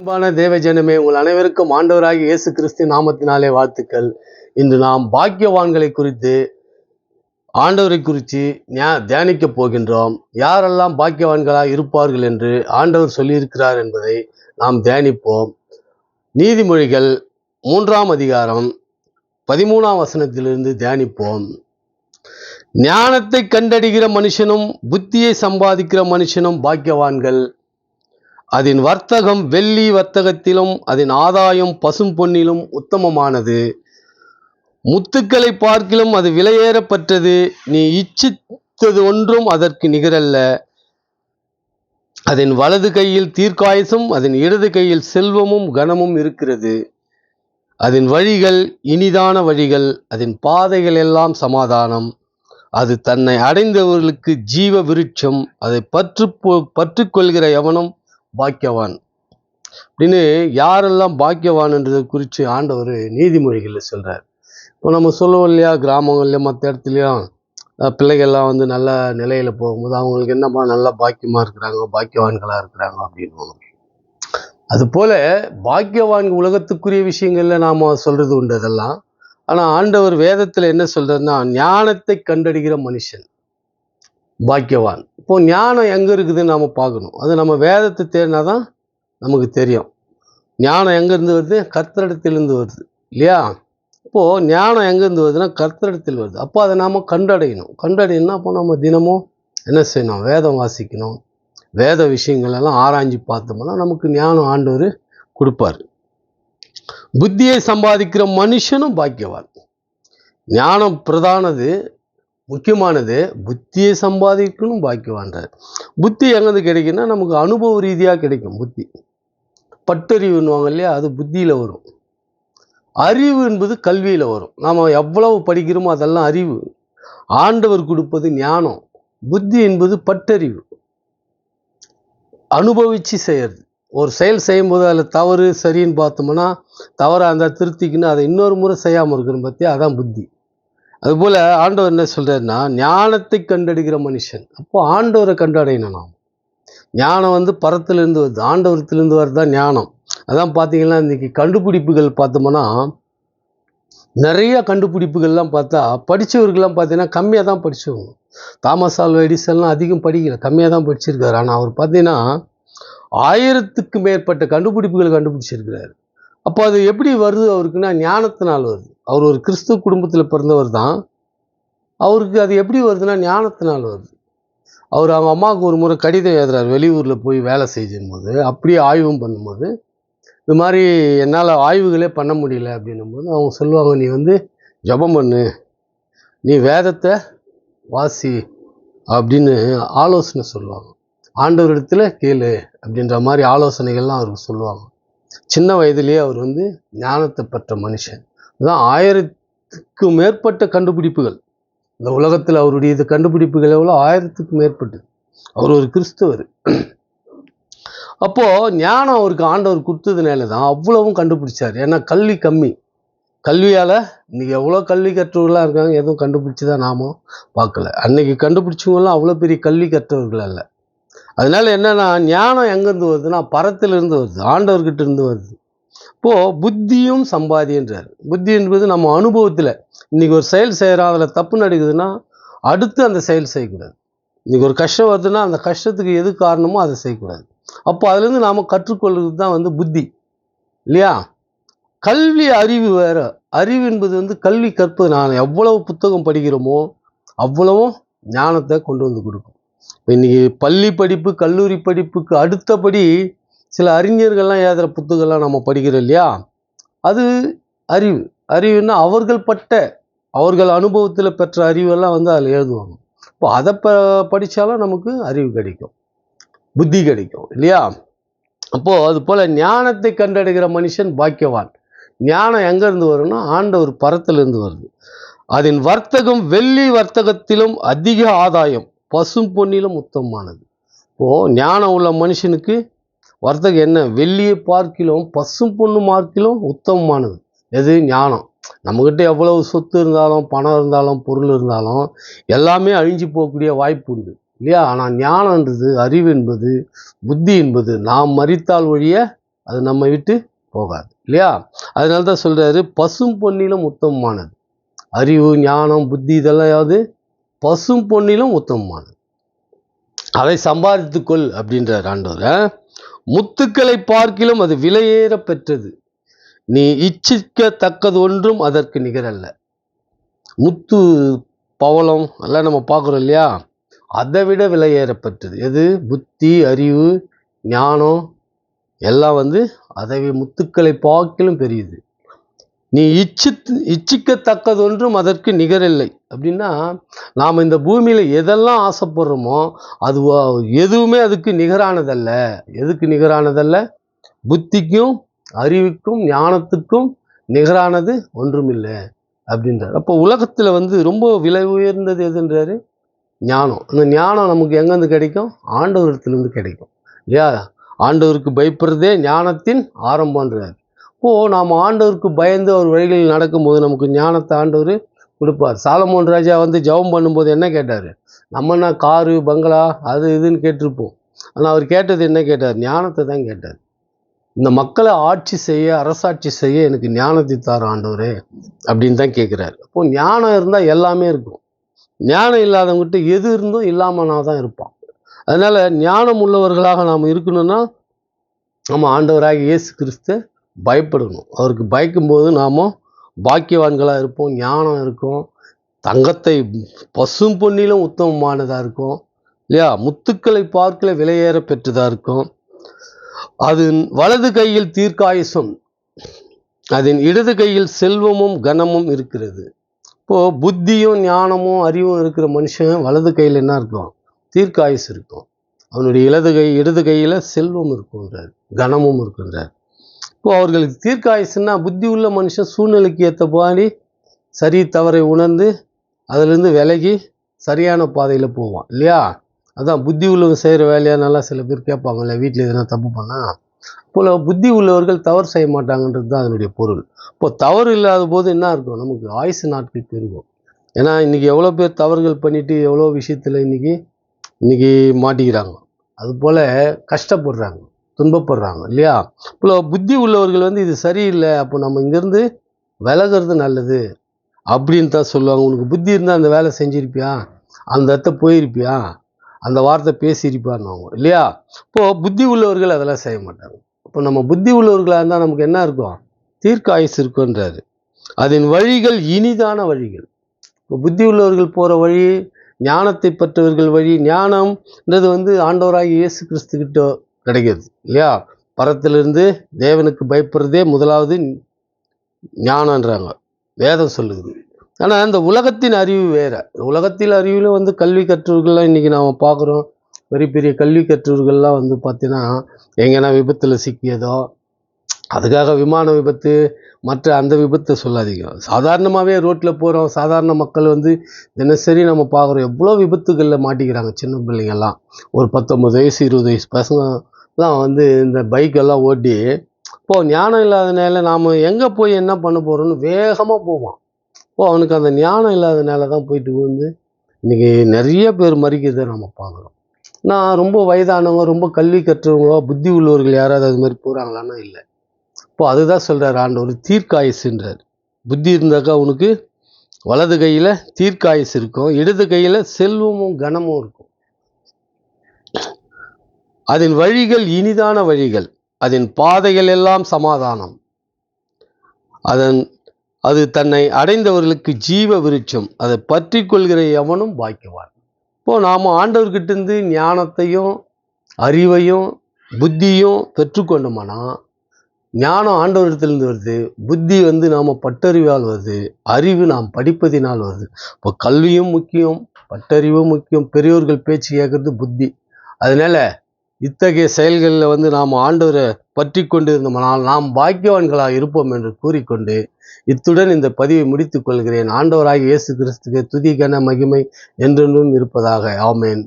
அன்பான தேவஜனமே உங்கள் அனைவருக்கும் ஆண்டவராகிய இயேசு கிறிஸ்து நாமத்தினாலே வாழ்த்துக்கள். இன்று நாம் பாக்கியவான்களை குறித்து ஆண்டவரை குறித்து தியானிக்க போகின்றோம். யாரெல்லாம் பாக்கியவான்களாக இருப்பார்கள் என்று ஆண்டவர் சொல்லியிருக்கிறார் என்பதை நாம் தியானிப்போம். நீதிமொழிகள் மூன்றாம் அதிகாரம் பதிமூணாம் வசனத்திலிருந்து தியானிப்போம். ஞானத்தை கண்டடிகிற மனுஷனும் புத்தியை சம்பாதிக்கிற மனுஷனும் பாக்கியவான்கள். அதன் வர்த்தகம் வெள்ளி வர்த்தகத்திலும் அதன் ஆதாயம் பசும் பொன்னிலும் உத்தமமானது. முத்துக்களை பார்க்கிலும் அது விலையேறப்பட்டது நீ இச்சித்தது ஒன்றும் அதற்கு நிகரல்ல. அதன் வலது கையில் தீர்க்காயசும் அதன் இடது கையில் செல்வமும் கனமும் இருக்கிறது. அதன் வழிகள் இனிதான வழிகள் அதன் பாதைகள் எல்லாம் சமாதானம். அது தன்னை அடைந்தவர்களுக்கு ஜீவ விருட்சம். அதை பற்று பற்றுக்கொள்கிற எவனும் பாக்கியவான். அப்படின்னு யாரெல்லாம் பாக்கியவான்ன்றதை குறித்து ஆண்டவர் நீதிமொழிகளில் சொல்கிறார் இப்போ நம்ம சொல்லுவோம் இல்லையா கிராமங்கள்லையும் மற்ற இடத்துலையும் பிள்ளைகள்லாம் வந்து நல்ல நிலையில் போகும்போது அவங்களுக்கு என்னப்பா நல்லா பாக்கியமாக இருக்கிறாங்க பாக்கியவான்களாக இருக்கிறாங்க அப்படின்னு அதுபோல் பாக்கியவான் உலகத்துக்குரிய விஷயங்களில் நாம் சொல்கிறது உண்டு அதெல்லாம். ஆனால் ஆண்டவர் வேதத்தில் என்ன சொல்கிறதுன்னா ஞானத்தை கண்டடிக்கிற மனுஷன். பாக்கியவான். இப்போ ஞானம் எங்கே இருக்குதுன்னு நம்ம பார்க்கணும். அது நம்ம வேதத்தை தேடினா தான் நமக்கு தெரியும். ஞானம் எங்கேருந்து வருது? கர்த்தரிடத்திலிருந்து வருது. இல்லையா? இப்போது ஞானம் எங்கேருந்து வருதுன்னா கர்த்தரிடத்தில் வருது. அப்போ அதை நாம் கண்டடையணும். கண்டடையணும்னா அப்போ நம்ம தினமும் என்ன செய்யணும்? வேதம் வாசிக்கணும். வேத விஷயங்களெல்லாம் ஆராய்ஞ்சு பார்த்தோம்னா நமக்கு ஞானம் ஆண்டவர் கொடுப்பார். புத்தியை சம்பாதிக்கிற மனுஷனும் பாக்கியவான். ஞானம் பிரதானது. முக்கியமானது புத்தியை சம்பாதிக்கணும் பாக்கியவான்றார். புத்தி எங்கேருந்து கிடைக்குன்னா நமக்கு அனுபவ ரீதியாக கிடைக்கும் புத்தி. பட்டறிவுன்னுவாங்க இல்லையா அது புத்தியில் வரும். அறிவு என்பது கல்வியில் வரும். நாம் எவ்வளவு படிக்கிறோமோ அதெல்லாம் அறிவு. ஆண்டவர் கொடுப்பது ஞானம். புத்தி என்பது பட்டறிவு. அனுபவித்து செய்கிறது ஒரு செயல் செய்யும்போது அதில் தவறு சரின்னு பார்த்தோம்னா தவறாக இருந்தால் திருத்திக்கின்னு அதை இன்னொரு முறை செய்யாமல் இருக்கணும் பற்றி அதான் புத்தி. அதுபோல் ஆண்டவர் என்ன சொல்கிறாருன்னா ஞானத்தை கண்டடிக்கிற மனுஷன். அப்போ ஆண்டவரை கண்டடையணும் நாம். ஞானம் வந்து பரத்திலிருந்து வருது. ஆண்டவரத்திலிருந்து வருது தான் ஞானம். அதான் பார்த்தீங்கன்னா இன்றைக்கி கண்டுபிடிப்புகள் பார்த்தோம்னா நிறைய கண்டுபிடிப்புகள்லாம் பார்த்தா படித்தவர்கள்லாம் பார்த்தீங்கன்னா கம்மியாக தான் படித்தவங்க தாமஸ் ஆல்வா எடிசன்லாம் அதிகம் படிக்கல. கம்மியாக தான் படிச்சிருக்காரு. ஆனால் அவர் பார்த்தீங்கன்னா ஆயிரத்துக்கு மேற்பட்ட கண்டுபிடிப்புகள் கண்டுபிடிச்சிருக்கிறாரு. அப்போ அது எப்படி வருது? அவருக்குன்னா ஞானத்தினால் வருது. அவர் ஒரு கிறிஸ்துவ குடும்பத்தில் பிறந்தவர் தான். அவருக்கு அது எப்படி வருதுன்னா ஞானத்தினால் வருது. அவர் அவங்க அம்மாவுக்கு ஒரு முறை கடிதம் எழுதுறாரு. வெளியூரில் போய் வேலை செய்யும் போது அப்படியே ஆய்வும் பண்ணும்போது இது மாதிரி என்னால் ஆய்வுகளே பண்ண முடியல அப்படின்னும் போது அவங்க சொல்லுவாங்க நீ வந்து ஜெபம் பண்ணு. நீ வேதத்தை வாசி. அப்படின்னு ஆலோசனை சொல்லுவாங்க. ஆண்டவரிடத்தில் கேளு அப்படின்ற மாதிரி ஆலோசனைகள்லாம் அவருக்கு சொல்லுவாங்க. சின்ன வயதிலேயே அவர் வந்து ஞானத்தை பெற்ற மனுஷன். இதுதான் ஆயிரத்துக்கும் மேற்பட்ட கண்டுபிடிப்புகள். இந்த உலகத்தில் அவருடைய இது கண்டுபிடிப்புகள் எவ்வளோ? ஆயிரத்துக்கும் மேற்பட்டு அவர் ஒரு கிறிஸ்தவர். அப்போது ஞானம் அவருக்கு ஆண்டவர் கொடுத்ததுனால தான் அவ்வளவும் கண்டுபிடிச்சார். ஏன்னா கல்வி கம்மி. கல்வியால் இன்றைக்கி எவ்வளோ கல்வி கற்றவர்களாக இருக்காங்க? எதுவும் கண்டுபிடிச்சி தான் நாமும் பார்க்கல. அன்றைக்கி கண்டுபிடிச்சவங்களாம் அவ்வளோ பெரிய கல்வி கற்றவர்கள் அல்ல. அதனால என்னன்னா ஞானம் எங்கேருந்து வருதுன்னா பரத்திலிருந்து வருது ஆண்டவர்கிட்ட இருந்து வருது. இப்போது புத்தியும் சம்பாதின்றார். புத்தி என்பது நம்ம அனுபவத்தில் இன்னைக்கு ஒரு செயல் செய்கிறோம் அதில் தப்பு நடக்குதுன்னா அடுத்து அந்த செயல் செய்யக்கூடாது. இன்றைக்கி ஒரு கஷ்டம் வருதுன்னா அந்த கஷ்டத்துக்கு எது காரணமோ அதை செய்யக்கூடாது. அப்போ அதுலேருந்து நாம் கற்றுக்கொள்வது தான் வந்து புத்தி. இல்லையா? கல்வி அறிவு வேற. அறிவு என்பது வந்து கல்வி கற்பது. நான் எவ்வளவு புத்தகம் படிக்கிறோமோ அவ்வளவும் ஞானத்தை கொண்டு வந்து கொடுக்கும். இன்றைக்கி இன்னைக்கு பள்ளி படிப்பு கல்லூரி படிப்புக்கு அடுத்தபடி சில அறிஞர்கள்லாம் எழுதுகிற புத்தகங்கள்லாம் நம்ம படிக்கிறோம் இல்லையா? அது அறிவு. அறிவுன்னா அவர்கள் பட்ட அவர்கள் அனுபவத்தில் பெற்ற அறிவெல்லாம் வந்து அதில் எழுதுவாங்க. இப்போ அதை ப படித்தாலும் நமக்கு அறிவு கிடைக்கும். புத்தி கிடைக்கும் இல்லையா? அப்போது அது போல் ஞானத்தை கண்டடைகிற மனுஷன் பாக்கியவான். ஞானம் எங்கேருந்து வரும்னா ஆண்டவர் பரத்திலிருந்து வருது. அதன் வர்த்தகம் வெள்ளி வர்த்தகத்திலும் அதிக ஆதாயம். பசும் பொன்னிலும் உத்தமமானது. இப்போது ஞானம் உள்ள மனுஷனுக்கு வர்த்தகம் என்ன? வெள்ளியை பார்க்கிலும் பசும் பொண்ணு பார்க்கிலும் உத்தமமானது. எது? ஞானம். நம்மக்கிட்ட எவ்வளவு சொத்து இருந்தாலும் பணம் இருந்தாலும் பொருள் இருந்தாலும் எல்லாமே அழிஞ்சு போகக்கூடிய வாய்ப்பு உண்டு. இல்லையா? ஆனால் ஞானன்றது அறிவு என்பது புத்தி என்பது நாம் மறித்தால் ஒழிய அது நம்ம விட்டு போகாது. இல்லையா? அதனால தான் சொல்கிறாரு பசும் பொன்னிலும் உத்தமமானது. அறிவு ஞானம் புத்தி இதெல்லாம் யாவது பசும் பொன்னிலும் உத்தமமானது. அதை சம்பாதித்துக்கொள் அப்படின்றார் ஆண்டவர் முத்துக்களை பார்க்கிலும் அது விலையேற பெற்றது. நீ இச்சிக்கத்தக்கது ஒன்றும் அதற்கு நிகரல்ல. முத்து பவளம் எல்லாம் நம்ம பார்க்குறோம் இல்லையா? அதை விட விலையேறப்பட்டது எது? புத்தி அறிவு ஞானம் எல்லாம் வந்து அதை முத்துக்களை பார்க்கிலும் பெரியது. நீ இச்சித்து இச்சிக்கத்தக்கது ஒன்றும் அதற்கு நிகரில்லை. அப்படின்னா நாம் இந்த பூமியில் எதெல்லாம் ஆசைப்படுறோமோ அது எதுவுமே அதுக்கு நிகரானதல்ல. எதுக்கு நிகரானதல்ல? புத்திக்கும் அறிவுக்கும் ஞானத்துக்கும் நிகரானது ஒன்றுமில்லை அப்படின்றார். அப்போ உலகத்தில் வந்து ரொம்ப விலை உயர்ந்தது எதுன்றாரு? ஞானம். அந்த ஞானம் நமக்கு எங்கேருந்து கிடைக்கும்? ஆண்டவரத்துலேருந்து கிடைக்கும். இல்லையா? ஆண்டவருக்கு பயப்படுறதே ஞானத்தின் ஆரம்பன்றார் இப்போது நாம் ஆண்டவருக்கு பயந்து அவர் வழிகளில் நடக்கும்போது நமக்கு ஞானத்தை ஆண்டவர் கொடுப்பார். சாலமோன் ராஜா வந்து ஜெபம் பண்ணும்போது என்ன கேட்டார்? நம்மனா காரு பங்களா அது இதுன்னு கேட்டிருப்போம். ஆனால் அவர் கேட்டது என்ன கேட்டார்? ஞானத்தை தான் கேட்டார். இந்த மக்களை ஆட்சி செய்ய அரசாட்சி செய்ய எனக்கு ஞானத்தை தார ஆண்டவரே அப்படின்னு தான் கேட்குறாரு அப்போ ஞானம் இருந்தால் எல்லாமே இருக்கும். ஞானம் இல்லாதவங்ககிட்ட எது இருந்தும் இல்லாமனா தான் இருப்பான். அதனால் ஞானம் உள்ளவர்களாக நாம் இருக்கணும்னா நம்ம ஆண்டவராக இயேசு கிறிஸ்து பயப்படணும். அவருக்கு பயக்கும்போது நாமும் பாக்கியவான்களாக இருப்போம் ஞானம் இருக்கும் தங்கத்தை பசும் பொன்னிலும் உத்தமமானதாக இருக்கும் இல்லையா? முத்துக்களை பார்க்கல விலையேற பெற்றதாக இருக்கும். அதன் வலது கையில் தீர்க்காயுசம் அதன் இடது கையில் செல்வமும் கனமும் இருக்கிறது. இப்போது புத்தியும் ஞானமும் அறிவும் இருக்கிற மனுஷன் வலது கையில் என்ன இருக்கும்? தீர்க்காயுசு இருக்கும். அவனுடைய இடது கை இடது கையில் செல்வம் இருக்குன்றார் கனமும் இருக்குன்றார் அவர்களுக்கு தீர்க்காயுசுன்னா புத்தி உள்ள மனுஷன் சூழ்நிலைக்கு ஏற்ற பாடி சரி தவறை உணர்ந்து அதிலிருந்து விலகி சரியான பாதையில் போவான் இல்லையா? அதான் புத்தி உள்ளவங்க செய்கிற வேலையாக நல்லா சில பேர் கேட்பாங்கல்ல வீட்டில் எதனா தப்பு பண்ணால் போல் புத்தி உள்ளவர்கள் தவறு செய்ய மாட்டாங்கன்றது தான் அதனுடைய பொருள். இப்போ தவறு இல்லாத போது என்ன இருக்கும்? நமக்கு ஆயுசு நாட்கள் பெருகும். ஏன்னா இன்னைக்கு எவ்வளோ பேர் தவறுகள் பண்ணிவிட்டு எவ்வளோ விஷயத்தில் இன்னைக்கு இன்னைக்கு மாட்டிக்கிறாங்க. அதுபோல் கஷ்டப்படுறாங்க. துன்பப்படுறாங்க இல்லையா? இப்போ புத்தி உள்ளவர்கள் வந்து இது சரியில்லை அப்போ நம்ம இங்கேருந்து விலகிறது நல்லது அப்படின்னு தான் சொல்லுவாங்க. உனக்கு புத்தி இருந்தால் அந்த வேலை செஞ்சிருப்பியா? அந்த இடத்த போயிருப்பியா? அந்த வார்த்தை பேசியிருப்பான்னு இல்லையா? இப்போது புத்தி உள்ளவர்கள் அதெல்லாம் செய்ய மாட்டாங்க. இப்போ நம்ம புத்தி உள்ளவர்களாக இருந்தால் நமக்கு என்ன இருக்கும்? தீர்க்க ஆயுசு இருக்குன்றாரு அதன் வழிகள் இனிதான வழிகள். இப்போ புத்தி உள்ளவர்கள் போகிற வழி ஞானத்தை பெற்றவர்கள் வழி ஞானம்ன்றது வந்து ஆண்டவராகி இயேசு கிறிஸ்து கிடைக்கிறது இல்லையா? பரத்திலிருந்து தேவனுக்கு பயப்படுறதே முதலாவது ஞானன்றாங்க வேதம் சொல்லுது. ஆனால் இந்த உலகத்தின் அறிவு வேறு. உலகத்தில் அறிவில் வந்து கல்வி கற்றவர்கள்லாம் இன்றைக்கி நாம் பார்க்குறோம் பெரிய பெரிய கல்வி கற்றவர்கள்லாம் வந்து பார்த்தீங்கன்னா எங்கன்னா விபத்தில் சிக்கியதோ அதுக்காக விமான விபத்து மற்ற அந்த விபத்தை சொல்லாதீங்க. சாதாரணமாகவே ரோட்டில் போகிறோம் சாதாரண மக்கள் வந்து தினசரி நம்ம பார்க்குறோம் எவ்வளோ விபத்துகளில் மாட்டிக்கிறாங்க சின்ன பிள்ளைங்கெல்லாம் ஒரு பத்தொம்பது வயசு இருபது வயசு பசங்க தான் வந்து இந்த பைக்கெல்லாம் ஓட்டி இப்போது ஞானம் இல்லாதனால நாம் எங்கே போய் என்ன பண்ண போகிறோம்னு வேகமாக போவான். ஓ அவனுக்கு அந்த ஞானம் இல்லாதனால தான் போயிட்டு வந்து இன்றைக்கி நிறைய பேர் மறிக்கிறதை நம்ம பார்க்குறோம். நான் ரொம்ப வயதானவங்க ரொம்ப கல்வி கற்றவங்க புத்தி உள்ளவர்கள் யாராவது அது மாதிரி போகிறாங்களான்னா இல்லை. இப்போது அதுதான் சொல்கிறார் ஆண்டவர் தீர்க்காயசுன்றார். புத்தி இருந்தாக்கா உனக்கு வலது கையில் தீர்க்காயசு இருக்கும் இடது கையில் செல்வமும் கனமும் இருக்கும். அதன் வழிகள் இனிதான வழிகள். அதன் பாதைகள் எல்லாம் சமாதானம். அதன் அது தன்னை அடைந்தவர்களுக்கு ஜீவ விருட்சம். அதை பற்றி கொள்கிற எவனும் பாக்கியவான். இப்போ நாம் ஆண்டவர்கிட்டேருந்து ஞானத்தையும் அறிவையும் புத்தியும் பெற்றுக்கொண்டோமானா ஞானம் ஆண்டவரிடத்திலிருந்து வருது. புத்தி வந்து நாம் பட்டறிவால் வருது. அறிவு நாம் படிப்பதினால் வருது. இப்போ கல்வியும் முக்கியம் பட்டறிவும் முக்கியம். பெரியோர்கள் பேச்சு கேட்குறது புத்தி. அதனால இத்தகைய செயல்களில் வந்து நாம் ஆண்டவரை பற்றி கொண்டு இருந்தோமானால் நாம் பாக்கியவான்களாக இருப்போம் என்று கூறிக்கொண்டு இத்துடன் இந்த பதிவை முடித்துக் கொள்கிறேன். ஆண்டவராக இயேசு கிறிஸ்துக்கு துதி கன மகிமை என்றென்றும் இருப்பதாக. ஆமேன்.